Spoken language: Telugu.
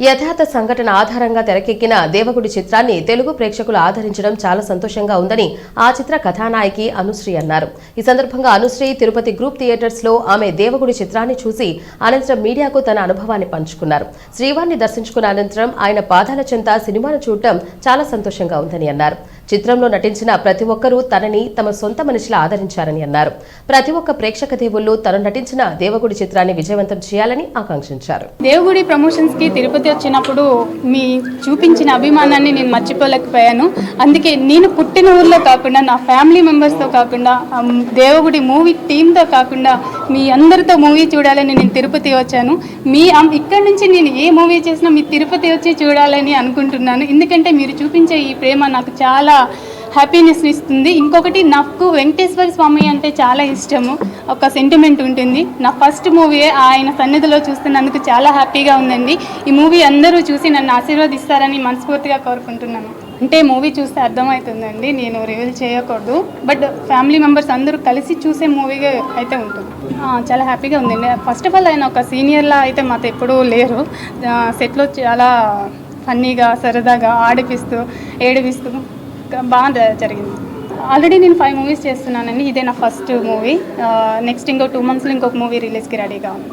యథార్థ సంఘటన ఆధారంగా తెరకెక్కిన దేవగుడి చిత్రాన్ని తెలుగు ప్రేక్షకులు ఆదరించడం చాలా సంతోషంగా ఉందని ఆ చిత్ర కథానాయకి అనుశ్రీ అన్నారు. ఈ సందర్భంగా అనుశ్రీ తిరుపతి గ్రూప్ థియేటర్స్లో ఆమె దేవగుడి చిత్రాన్ని చూసి అనంతరం మీడియాకు తన అనుభవాన్ని పంచుకున్నారు. శ్రీవారిని దర్శించుకున్న అనంతరం ఆయన పాదాల చెంత సినిమాను చూడటం చాలా సంతోషంగా ఉందని అన్నారు. చిత్రంలో నటించిన ప్రతి ఒక్కరూ తనని తమ సొంత మనిషిలా ఆదరించారని అన్నారు. ప్రతి ఒక్క ప్రేక్షక దేవుళ్ళు తను నటించిన దేవగుడి చిత్రాన్ని విజయవంతం చేయాలని ఆకాంక్షించారు. దేవగుడి ప్రమోషన్స్కి తిరుపతి వచ్చినప్పుడు మీ చూపించిన అభిమానాన్ని నేను మర్చిపోలేకపోయాను. అందుకే నేను పుట్టిన ఊర్లో కాకుండా నా ఫ్యామిలీ మెంబర్స్తో కాకుండా దేవగుడి మూవీ టీంతో కాకుండా మీ అందరితో మూవీ చూడాలని నేను తిరుపతి వచ్చాను. మీ ఇక్కడ ఇక్కడి నుంచి నేను ఏ మూవీ చేసినా మీ తిరుపతి వచ్చి చూడాలని అనుకుంటున్నాను. ఎందుకంటే మీరు చూపించే ఈ ప్రేమ నాకు చాలా హ్యాపీనెస్ ఇస్తుంది. ఇంకొకటి నాకు వెంకటేశ్వర స్వామి అంటే చాలా ఇష్టము. ఒక సెంటిమెంట్ ఉంటుంది. నా ఫస్ట్ మూవీ ఆయన సన్నిధిలో చూస్తున్నందుకు చాలా హ్యాపీగా ఉందండి. ఈ మూవీ అందరూ చూసి నన్ను ఆశీర్వదిస్తారని మనస్ఫూర్తిగా కోరుకుంటున్నాను. అంటే మూవీ చూస్తే అర్థమవుతుందండి. నేను రివీల్ చేయకూడదు. బట్ ఫ్యామిలీ మెంబర్స్ అందరూ కలిసి చూసే మూవీగా అయితే ఉంటుంది. చాలా హ్యాపీగా ఉందండి. ఫస్ట్ ఆఫ్ ఆల్ ఆయన ఒక సీనియర్లా అయితే మాతో ఎప్పుడూ లేరు. సెట్లో చాలా ఫన్నీగా సరదాగా ఆడిపిస్తూ ఏడిపిస్తూ బాగా జరిగింది. ఆల్రెడీ నేను ఫైవ్ మూవీస్ చేస్తున్నానండి. ఇదే నా ఫస్ట్ మూవీ నెక్స్ట్ ఇంకో టూ మంత్స్లో ఇంకొక మూవీ రిలీజ్కి రెడీగా ఉంది.